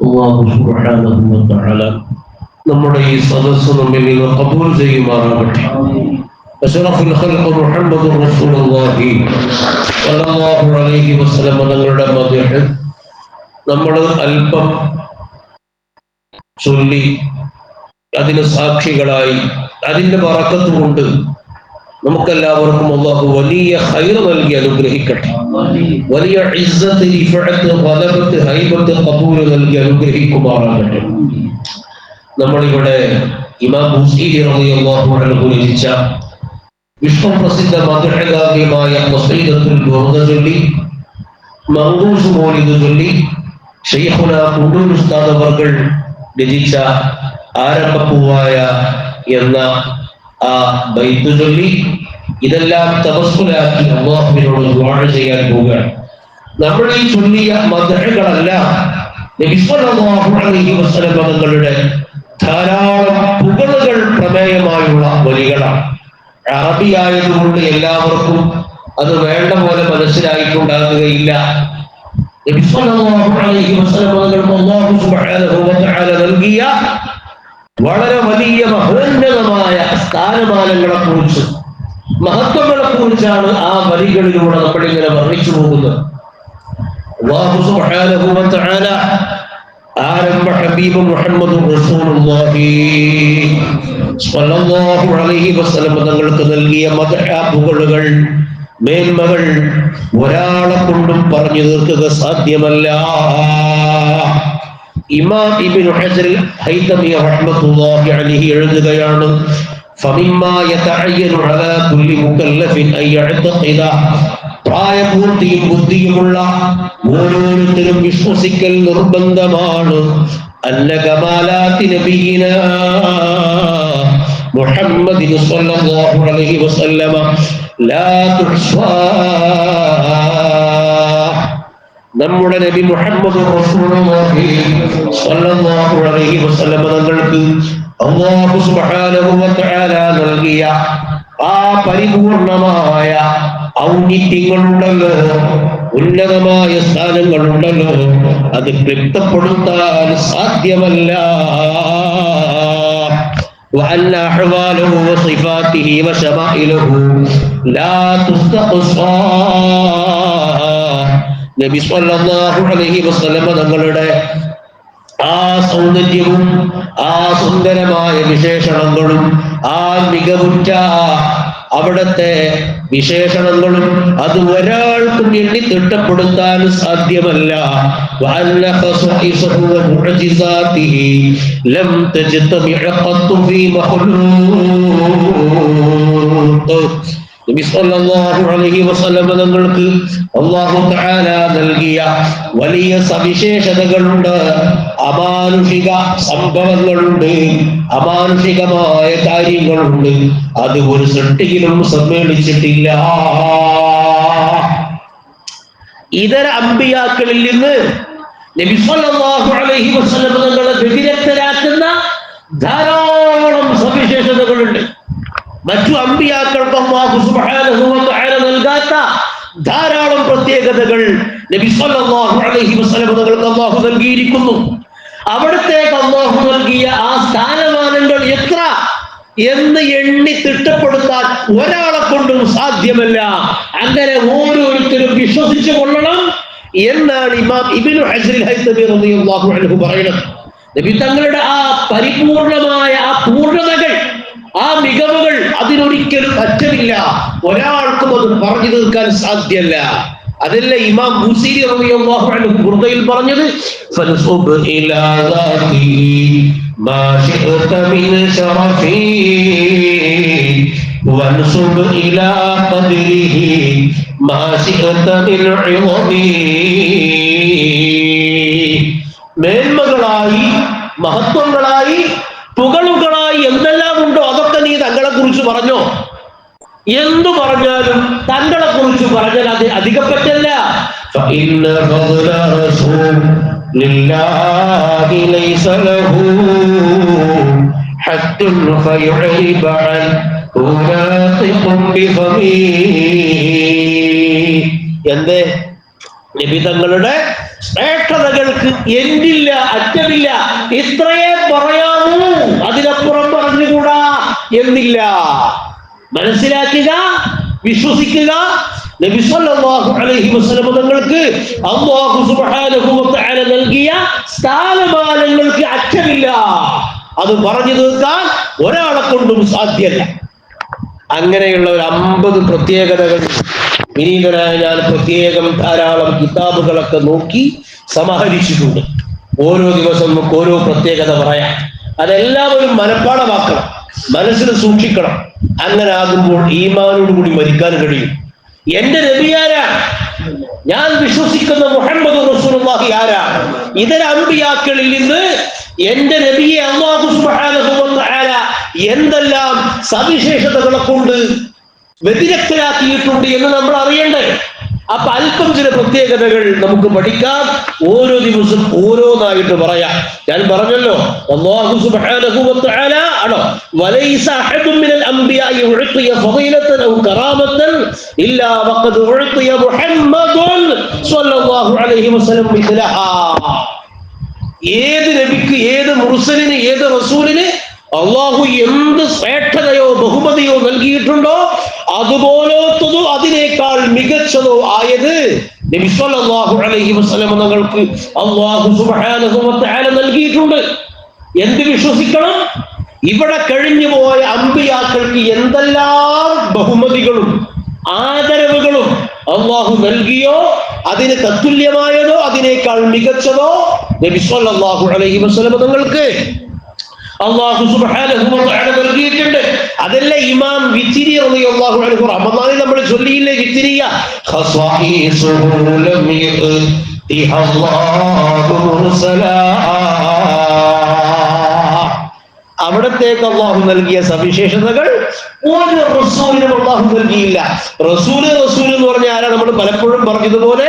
അള്ളാഹു നമ്മുടെ ഈ സദസ്സ് നമ്മിൽ നിന്ന് കബൂൽ ചെയ്യുമാറാകട്ടെ. അഷ്റഫുൽ ഖൽഖ് മുഹമ്മദ് റസൂലുള്ളാഹി സ്വല്ലല്ലാഹു അലൈഹി വസല്ലം തങ്ങളുടെ മദ്ഹ് നമ്മൾ അല്പം ചൊല്ലി അതിന് സാക്ഷികളായി അതിന്റെ വറക്കത്ത് കൊണ്ട് നമുക്കെല്ലാവർക്കും അള്ളാഹു വലിയ ഹൈർ നൽകി അനുഗ്രഹിക്കട്ടെ വലിയ ഇസ്സത്ത് ഇഫഅത്ത് ഗലബത്ത് ഹൈബത്ത് ഖബൂൽ നൽകി അനുഗ്രഹിക്കുമാറാകട്ടെ നമ്മളിവിടെ ഇമാം ബുസീരി റളിയല്ലാഹു അൻഹു രചിച്ച വിശ്വപ്രസിദ്ധ മധുരകാവ്യമായ ഖസീദത്തുൽ ബുർദ ചൊല്ലി മങ്കൂസ് മൗലിദ് ചൊല്ലി ഷെയ്ഖുന കുണ്ടൂർ ഉസ്താദ് അവർകൾ രചിച്ച ആരംഭപ്പൂവായ എന്ന ആ ബൈത്ത് ചൊല്ലി ഇതെല്ലാം തപസ്സുലാക്കി അള്ളാഹുവിനോട് ദുആ ചെയ്യാൻ പോവുകയാണ്. നമ്മൾ ഈ ചൊല്ലിയ മദഹകളെല്ലാം നബി സല്ലല്ലാഹു അലൈഹി വസല്ലം തങ്ങളുടെ ധാരാളം പുകളുകൾ പ്രമേയമായുള്ള വരികളാണ്. അറബിയായതുകൊണ്ട് എല്ലാവർക്കും അത് വേണ്ട പോലെ മനസ്സിലായിട്ടുണ്ടാകുകയില്ല. നൽകിയ വളരെ വലിയ മഹോന്നതമായ സ്ഥാനമാനങ്ങളെ കുറിച്ച് മഹത്വങ്ങളെ കുറിച്ചാണ് ആ വരികളിലൂടെ നമ്മൾ ഇങ്ങനെ വർണിച്ചു പോകുന്നത്. സുബ്ഹാനഹു വ തആല ആരംഭ ഹബീബ് റസൂലുള്ളാഹി സ്വല്ലല്ലാഹു അലൈഹി വസല്ലം തങ്ങൾക്ക് നൽകിയ മേന്മകൾ ഒരാളെ കൊണ്ടും പറഞ്ഞു തീർക്കുക സാധ്യമല്ല. ഇമാം ഇബ്നു ഹജർ ഹൈതമി റഹ്മത്തുള്ളാഹി അലൈഹി എഴുതുകയാണ് فمما يتعين على كل مكلف ان يعتقد പ്രായപൂർത്തിയും ബുദ്ധിയുമുള്ള ഓരോരുത്തരും വിശ്വസിക്കൽ നിർബന്ധമാണ് അന്ന കമാലാത്തി നബിയിന മുഹമ്മദിൻ സ്വല്ലല്ലാഹു അലൈഹി വസല്ലമ ലാ തുഹ്സാ നമ്മുടെ നബി മുഹമ്മദ് റസൂലുള്ളാഹി സ്വല്ലല്ലാഹു അലൈഹി വസല്ലം തങ്ങൾക്ക് അല്ലാഹു സുബ്ഹാനഹു വ തആല നൽകിയ ആ പരിപൂർണമായ ഔന്നിത്യങ്ങളുണ്ടല്ലോ ഉന്നതമായ സ്ഥാനങ്ങളുണ്ടല്ലോ അത് ക്ലിപ്തപ്പെടുത്താൻ സാധ്യമല്ല وأن أحواله وصفاته وشمائله لا تستقصى നബി സല്ലല്ലാഹു അലൈഹി വസല്ലമ തങ്ങളുടെ ആ സൗന്ദര്യവും ആ സുന്ദരമായ വിശേഷണങ്ങളും ആ മികവുറ്റ അവിടത്തെ വിശേഷണങ്ങളും അത് ഒരാൾക്കും എണ്ണി തിട്ടപ്പെടുത്താൻ സാധ്യമല്ല. ലം നബി സല്ലല്ലാഹു അലൈഹി വസല്ലം തങ്ങൾക്ക് അല്ലാഹു തആല നൽകിയ വലിയ സവിശേഷതകളുണ്ട്. അമാനുഷിക സംഭവങ്ങളുണ്ട്. അമാനുഷികമായ കാര്യങ്ങളുണ്ട്. അത് ഒരു സൃഷ്ടിയിലും സമ്മേളിച്ചിട്ടില്ല. ഇതര അമ്പിയാക്കളിൽ നിന്ന് നബി സല്ലല്ലാഹു അലൈഹി വസല്ലം തങ്ങളെ വ്യതിരക്തരാക്കുന്ന ധാരാളം സവിശേഷതകളുണ്ട്. മറ്റു അമ്പിയാക്കൾക്ക് നൽകാത്ത ധാരാളം പ്രത്യേകതകൾ നബി സല്ലല്ലാഹു അലൈഹി വസല്ലം തങ്ങൾക്ക് അള്ളാഹു നൽകിയിരിക്കുന്നു. അവിടത്തേക്ക് അള്ളാഹു നൽകിയ ആ സ്ഥാനമാനങ്ങൾ എത്ര എന്ന് എണ്ണി തിട്ടപ്പെടുത്താൻ ഒരാളെ കൊണ്ടും സാധ്യമല്ല. അങ്ങനെ ഓരോരുത്തരും വിശ്വസിച്ചു കൊള്ളണം എന്നാണ് ഇമാം ഇബ്നു ഹജ്റിൽ ഹൈതമി റളിയല്ലാഹു അൻഹു പറയുന്നത്. നബി തങ്ങളുടെ ആ പരിപൂർണമായ ആ പൂർണതകൾ ആ മികവുകൾ അതിനൊരിക്കലും അറ്റമില്ല ഒരാൾക്കും അത് പറഞ്ഞു തീർക്കാൻ സാധ്യല്ല. അതല്ല ഇമാം ബുസീരി അൻഹു പറഞ്ഞത് ഇലാ വൻസുബ് ഇലാ ഖദ്രിഹി فيعرب عنه ناطق بفمه എന്തേ നബി തങ്ങളുടെ ശ്രേഷ്ഠതകൾക്ക് എന്റില്ല അറ്റമില്ല ഇത്രയേ പറയാമൂ അതിനപ്പുറം പറഞ്ഞുകൂടാ എന്നില്ല മനസ്സിലാക്കുക വിശ്വസിക്കുക നബി സല്ലല്ലാഹു അലൈഹി വസല്ലം തങ്ങൾക്ക് അല്ലാഹു സുബ്ഹാനഹു വ തആല നൽകിയ സ്ഥാനമാനങ്ങൾക്ക് അറ്റമില്ല അത് പറഞ്ഞു തീർക്കാൻ ഒരാളെ കൊണ്ടും സാധ്യല്ല. അങ്ങനെയുള്ള ഒരു അമ്പത് പ്രത്യേകതകൾ വിനീതനായ ഞാൻ പ്രത്യേകം ധാരാളം കിതാബുകളൊക്കെ നോക്കി സമാഹരിച്ചിട്ടുണ്ട്. ഓരോ ദിവസം നമുക്ക് ഓരോ പ്രത്യേകത പറയാം. അതെല്ലാവരും മനഃപ്പാടമാക്കണം മനസ്സിൽ സൂക്ഷിക്കണം. അങ്ങനെ ആകുമ്പോൾ ഈമാനോട് കൂടി മരിക്കാൻ കഴിയും. എന്റെ നബി ആരാ? ഞാൻ വിശ്വസിക്കുന്ന മുഹമ്മദ് റസൂലുള്ളാഹി ആരാ? ഇതര അമ്പിയാക്കളിൽ നിന്ന് എന്റെ നബിയെ അള്ളാഹു സുബ്ഹാനഹു വ തആല എന്തെല്ലാം സവിശേഷതകളെ കൊണ്ട് വ്യതിരക്തരാക്കിയിട്ടുണ്ട് എന്ന് നമ്മൾ അറിയണ്ടേ. അപ്പൊ അല്പം ചില പ്രത്യേകതകൾ നമുക്ക് പഠിക്കാം. ഓരോ ദിവസം ഓരോന്നായിട്ട് പറയാം. ഞാൻ പറഞ്ഞല്ലോ അല്ലാഹു സുബ്ഹാനഹു വ തആല ആണോ? ഔ ഇല്ലാ മുഹമ്മദുൻ സ്വല്ലല്ലാഹു അലൈഹി വസല്ലം ഏത് നബിക്ക് ഏത് മുർസലിന് ഏത് റസൂലിന് അള്ളാഹു എന്ത് ശ്രേഷ്ഠതയോ ബഹുമതിയോ നൽകിയിട്ടുണ്ടോ അതുപോലത്തതോ അതിനേക്കാൾ മികച്ചതോ ആയത് അലൈഹി തങ്ങൾക്ക് നൽകിയിട്ടുണ്ട്. എന്ത് വിശ്വസിക്കണം? ഇവിടെ കഴിഞ്ഞു പോയ അമ്പിയാക്കൾക്ക് എന്തെല്ലാം ബഹുമതികളും ആദരവുകളും അള്ളാഹു നൽകിയോ അതിന് തത്തുല്യമായതോ അതിനേക്കാൾ മികച്ചതോ നബിസ്വല്ലാഹു അലഹി അലൈഹി വസല്ലം തങ്ങൾക്ക് അള്ളാഹു തആല നൽകിയിട്ടുണ്ട്. അതല്ല ഇമാം വിത്തിരി അൻഹു റമദാനിൽ നമ്മൾ ചൊല്ലിയില്ലേ വിത്തിരിയ അവിടത്തേക്ക് അള്ളാഹു നൽകിയ സവിശേഷതകൾ ഒരു റസൂലിനും അള്ളാഹു നൽകിയില്ല. റസൂൽ റസൂൽ എന്ന് പറഞ്ഞ ആരാ? നമ്മൾ പലപ്പോഴും പറഞ്ഞതുപോലെ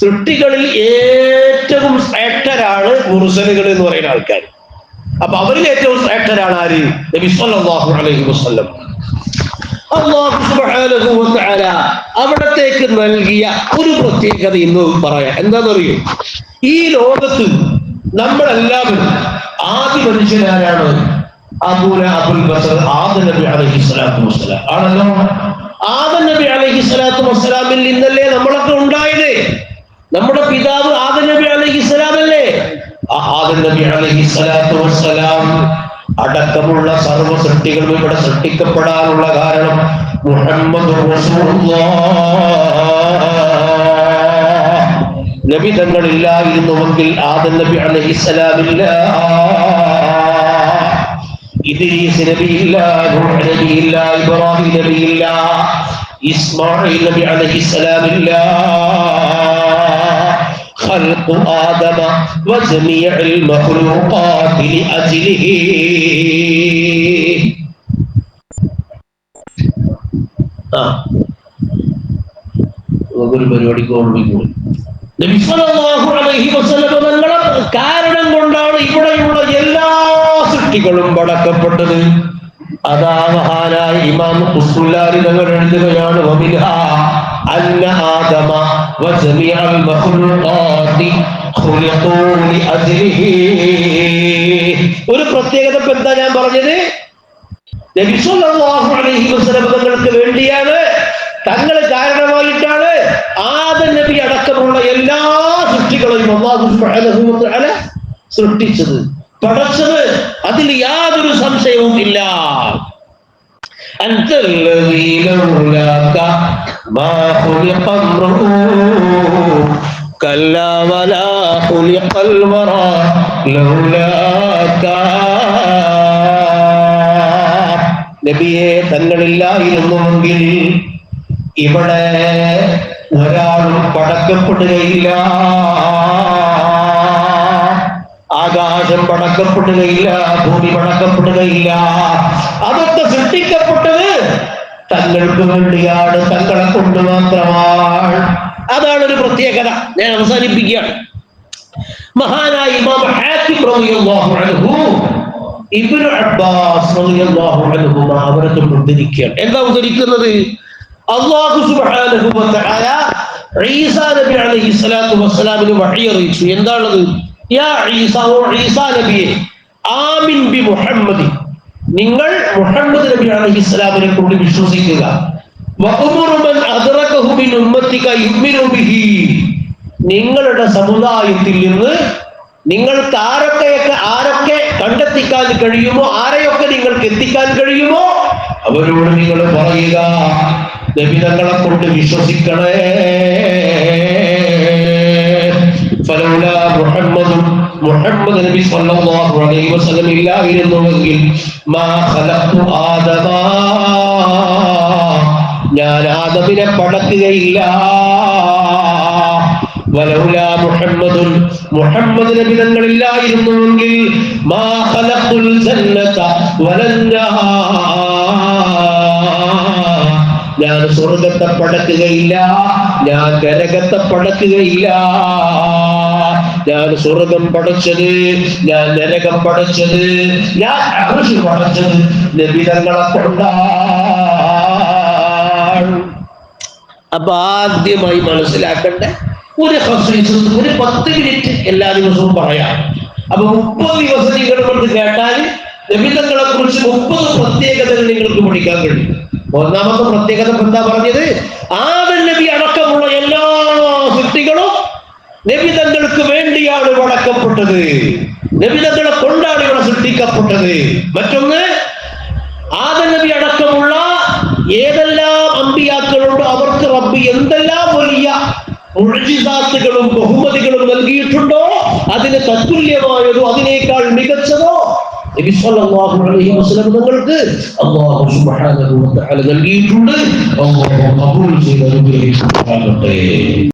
സൃഷ്ടികളിൽ ഏറ്റവും ശ്രേഷ്ഠരാണ് മുർസലുകൾ എന്ന് പറയുന്ന ആൾക്കാർ അപ്പൊ അവരിൽ ഏറ്റവും ശ്രേഷ്ഠരാണ് ആര്? നബി സല്ലല്ലാഹു അലൈഹി വസല്ലം. അല്ലാഹു സുബ്ഹാനഹു വ തആല അവിടത്തേക്ക് നൽകിയ ഒരു പ്രത്യേകത ഇന്ന് പറയാം. എന്താണെന്നറിയോ? ഈ ലോകത്ത് നമ്മളെല്ലാവരും ആദ്യ മനുഷ്യനാരാണ് അബൂല അബുൽ ബസർ ആദ നബി അലൈഹി സ്വലാത്തു വസ്സലാം. ആണല്ലോ? ആദ നബി അലൈഹി സ്വലാത്തു വസ്സലാമിൽ നിന്നല്ലേ നമ്മളൊക്കെ ഉണ്ടായത്? നമ്മുടെ പിതാവ് ആദ നബി അലൈഹി ആദം നബി അലൈഹി സ്വലാത്തു വസ്സലാം അടക്കമുള്ള സർവ സൃഷ്ടികളും ഇവിടെ സൃഷ്ടിക്കപ്പെടാനുള്ള കാരണം മുഹമ്മദ് നബി തങ്ങൾ തങ്ങളില്ലായിരുന്നുവെങ്കിൽ ആദം നബി അലഹിസ്സലാമില്ല ഇദ്രീസ് നബിയില്ല നൂഹ് നബിയില്ല ഇബ്രാഹിം നബിയില്ല ഇസ്മായിൽ നബി അലഹിസ്സലാമില്ല خلق آدم وجميع المخلوقات لأجله ആ ഒരു പരിപാടിക്ക് ഓർമ്മിക്കുന്നു നബി സല്ലല്ലാഹു അലൈഹി വസല്ലം തങ്ങളെ കാരണം കൊണ്ടാണ് ഇവിടെയുള്ള എല്ലാ സൃഷ്ടികളും പടക്കപ്പെട്ടത് അതാ മഹാനായ ഇമാം ഖുസ്തുല്ലാരി തങ്ങൾ എഴുതുകയാണ് വമിൻഹ അന്ന ആദമ വജമിഅൽ മഖ്ലൂഖാതി ഖുലിഖൂ ലിഅജ്ലിഹി ഒരു പ്രത്യേകത ഇപ്പൊ എന്താ ഞാൻ പറഞ്ഞത് നബി സല്ലല്ലാഹു അലൈഹി വസല്ലം തങ്ങൾക്ക് വേണ്ടിയാണ് തങ്ങൾ കാരണമായിട്ടാണ് ആദം നബി അടക്കമുള്ള എല്ലാ സൃഷ്ടികളെയും അള്ളാഹു സുബ്ഹാനഹു വ തആല സൃഷ്ടിച്ചത് പടച്ചത് അതിൽ യാതൊരു സംശയവും ഇല്ല أنت الذي لولاك ما خلق امرؤ كلا ولا خلق الورى لولاك നബിയെ തങ്ങളില്ലായിരുന്നുവെങ്കിൽ ഇവിടെ ഒരാളും പടക്കപ്പെടുകയില്ല ആകാശം പടക്കപ്പെടുകയില്ല ഭൂമി പടക്കപ്പെടുകയില്ല അതൊക്കെ സൃഷ്ടിക്കപ്പെട്ടത് തങ്ങൾക്ക് വേണ്ടിയാണ് തങ്ങളെ കൊണ്ട് മാത്രമാണ് അതാണ് ഒരു പ്രത്യേകത. ഞാൻ അവസാനിപ്പിക്കുകയാണ്. മഹാനായ ഇമാം ഇബ്നു അബ്ബാസ് ഉദ്ധരിക്കുന്നത്? സുബ്ഹാനഹു ഈസാ അലൈഹി എന്താണത്? യാ ഈസാ ആമിൻ ബി മുഹമ്മദി. നിങ്ങൾ മുഹമ്മദ് നബി അലൈഹി കൂടി വിശ്വസിക്കുക. നിങ്ങളുടെ സമുദായത്തിൽ നിന്ന് നിങ്ങൾക്ക് ആരൊക്കെയൊക്കെ ആരൊക്കെ കണ്ടെത്തിക്കാൻ കഴിയുമോ ആരെയൊക്കെ നിങ്ങൾക്ക് എത്തിക്കാൻ കഴിയുമോ അവരോട് നിങ്ങൾ പറയുക നബിതങ്ങളെ കൊണ്ട് വിശ്വസിക്കണേ. മുഹമ്മദ് നബി സല്ലല്ലാഹു അലൈഹി വസല്ലം ഇല്ലായിരുന്നുവെങ്കിൽ മാ ഖലഖ്തു ആദമ. ഞാൻ ആദമിനെ പടക്കുകയില്ല. വലൗല മുഹമ്മദുൻ. മുഹമ്മദ് നബി തങ്ങളില്ലായിരുന്നുവെങ്കിൽ മാ ഖലഖുൽ ജന്നത ഞാൻ സ്വർഗത്തെ പടക്കുകയില്ല. ഞാൻ നരകത്തെ പടക്കുകയില്ല. ഞാൻ സ്വർഗം പടച്ചത് ഞാൻ നരകം പടച്ചത് ഞാൻ അർശ് പടച്ചത് നബിതങ്ങളെ കൊണ്ടാണ് അപ്പൊ ആദ്യമായി മനസ്സിലാക്കേണ്ട ഒരു ഒരു പത്ത് മിനിറ്റ് എല്ലാ ദിവസവും പറയാം. അപ്പൊ മുപ്പത് ദിവസം നിങ്ങൾ കൊണ്ട് കേട്ടാൽ നബിതങ്ങളെ കുറിച്ച് മുപ്പത് പ്രത്യേകതകൾ നിങ്ങൾക്ക് പഠിക്കാൻ കഴിയും. ഒന്നാമത്തെ പ്രത്യേകത എന്താ പറഞ്ഞത്? ആദൻ നബി അടക്കമുള്ള എല്ലാ സൃഷ്ടികളും നബിതങ്ങൾക്ക് വേണ്ടിയാണ് வழக்கப்பட்டது நபிதங்களை കൊണ്ടാണ് சிருஷ்டிக்கப்பட்டது സൃഷ്ടിക്കപ്പെട്ടത്. മറ്റൊന്ന് ആദം നബി അടക്കമുള്ള ഏതെല്ലാം അമ്പിയാക്കളുണ്ടോ അവർക്ക് റബ്ബ് എന്തെല്ലാം വലിയ മുഴുജിതാത്തുകളും ബഹുമതികളും നൽകിയിട്ടുണ്ടോ അതിന് തത്തുല്യമായതോ അതിനേക്കാൾ മികച്ചതോ വ തആല നൽകിയിട്ടുണ്ട്.